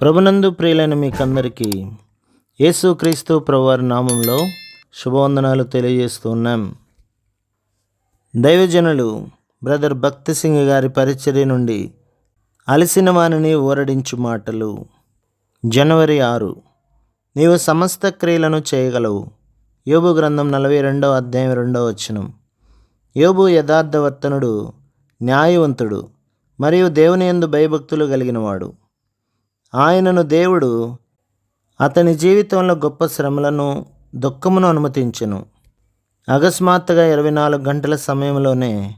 ప్రభునందు ప్రియులైన మీకందరికీ యేసుక్రీస్తు ప్రభువారి నామంలో శుభవందనాలు తెలియజేస్తూ ఉన్నాం. దైవజనులు బ్రదర్ భక్తి సింగ్ గారి పరిచర్య నుండి అలసిన వానిని ఊరడించు మాటలు. జనవరి ఆరు. నీవు సమస్త క్రియలను చేయగలవు. యోబు గ్రంథం నలభై రెండవ అధ్యాయం రెండవ వచనం. యోబు యథార్థవర్తనుడు న్యాయవంతుడు మరియు దేవుని యందు భయభక్తులు కలిగినవాడు. ఆయనను దేవుడు అతని జీవితంలో గొప్ప శ్రమలను దుఃఖమును అనుమతించెను. అకస్మాత్తుగా ఇరవై నాలుగు గంటల సమయంలోనే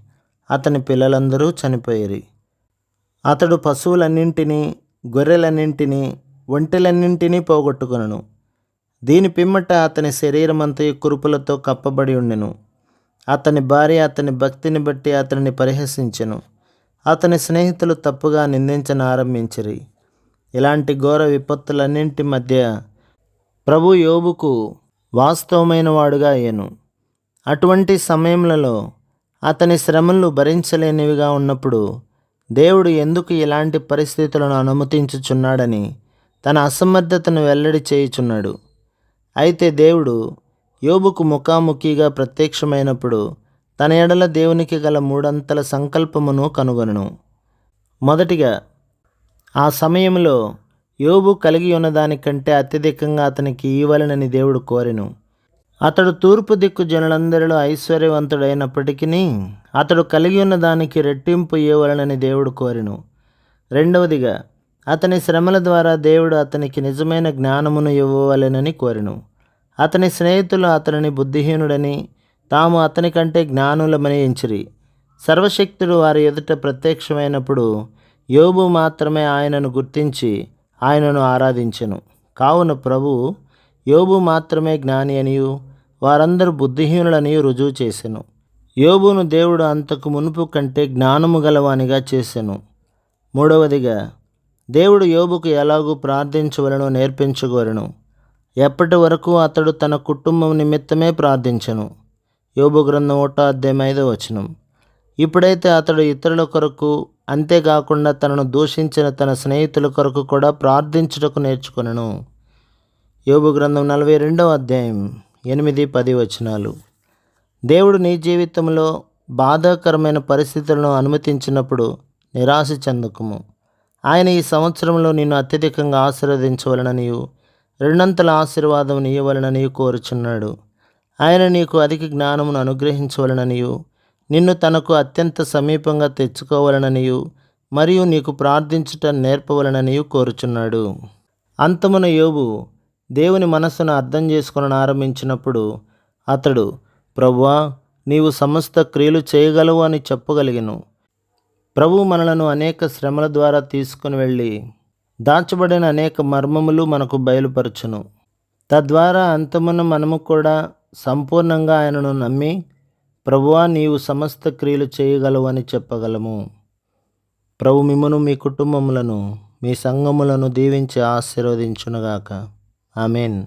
అతని పిల్లలందరూ చనిపోయారు. అతడు పశువులన్నింటినీ గొర్రెలన్నింటినీ ఒంటెలన్నింటినీ పోగొట్టుకును దీని పిమ్మట అతని శరీరమంతయు కురుపులతో కప్పబడి ఉండెను. అతని భార్య అతని భక్తిని బట్టి అతనిని పరిహసించెను. అతని స్నేహితులు తప్పుగా నిందించను ఇలాంటి ఘోర విపత్తులన్నింటి మధ్య ప్రభు యోబుకు వాస్తవమైన వాడుగా అయ్యను. అటువంటి సమయంలో అతని శ్రమలు భరించలేనివిగా ఉన్నప్పుడు దేవుడు ఎందుకు ఇలాంటి పరిస్థితులను అనుమతించుచున్నాడని తన అసమర్థతను వెల్లడి చేయుచున్నాడు. అయితే దేవుడు యోబుకు ముఖాముఖిగా ప్రత్యక్షమైనప్పుడు తన ఎడల దేవునికి గల మూడంతల సంకల్పమును కనుగొనను. మొదటిగా ఆ సమయంలో యోబు కలిగి ఉన్నదానికంటే అత్యధికంగా అతనికి ఇవ్వలనని దేవుడు కోరెను. అతడు తూర్పు దిక్కు జనులందరిలో ఐశ్వర్యవంతుడైనప్పటికీ అతడు కలిగి ఉన్న దానికి రెట్టింపు ఇవ్వాలనని దేవుడు కోరెను. రెండవదిగా అతని శ్రమల ద్వారా దేవుడు అతనికి నిజమైన జ్ఞానమును ఇవ్వవలెనని కోరెను. అతని స్నేహితులు అతనిని బుద్ధిహీనుడని తాము అతని కంటే జ్ఞానులమని ఎంచిరి. సర్వశక్తుడు వారి ఎదుట ప్రత్యక్షమైనప్పుడు యోబు మాత్రమే ఆయనను గుర్తించి ఆయనను ఆరాధించెను. కావున ప్రభు యోబు మాత్రమే జ్ఞాని అనియు వారందరూ బుద్ధిహీనులనియు రుజువు చేసెను. యోబును దేవుడు అంతకు మునుపు కంటే జ్ఞానము గలవానిగా చేసెను. మూడవదిగా దేవుడు యోబుకు ఎలాగూ ప్రార్థించవలనో నేర్పించగోరను. ఎప్పటి వరకు అతడు తన కుటుంబం నిమిత్తమే ప్రార్థించను. యోబు గ్రంథం ఒకటో అధ్యాయం ఐదో వచనం. ఇప్పుడైతే అతడు ఇతరుల కొరకు అంతేకాకుండా తనను దూషించిన తన స్నేహితుల కొరకు కూడా ప్రార్థించుటకు నేర్చుకును యోగు గ్రంథం నలభై రెండవ అధ్యాయం ఎనిమిది పది వచనాలు. దేవుడు నీ జీవితంలో బాధాకరమైన పరిస్థితులను అనుమతించినప్పుడు నిరాశ చెందకము. ఆయన ఈ సంవత్సరంలో నిన్ను అత్యధికంగా ఆశీర్వదించవలననియు రెండంతల ఆశీర్వాదం నీయవలననియు కోరుచున్నాడు. ఆయన నీకు అధిక జ్ఞానమును అనుగ్రహించవలననియు నిన్ను తనకు అత్యంత సమీపంగా తెచ్చుకోవాలననియు మరియు నీకు ప్రార్థించుట నేర్పవలననియు కోరుచున్నాడు. అంతమున యోబు దేవుని మనస్సును అర్థం చేసుకుని ఆరంభించినప్పుడు అతడు ప్రభువా నీవు సమస్త క్రియలు చేయగలవు అని చెప్పగలిగను. ప్రభు మనలను అనేక శ్రమల ద్వారా తీసుకుని వెళ్ళి దాచబడిన అనేక మర్మములు మనకు బయలుపరచును. తద్వారా అంతమున మనము కూడా సంపూర్ణంగా ఆయనను నమ్మి ప్రభువా నీవు సమస్త క్రియలు చేయగలవు అని చెప్పగలము. ప్రభు మిమ్మను మీ కుటుంబములను మీ సంఘములను దీవించి ఆశీర్వదించునుగాక. ఆమెన్.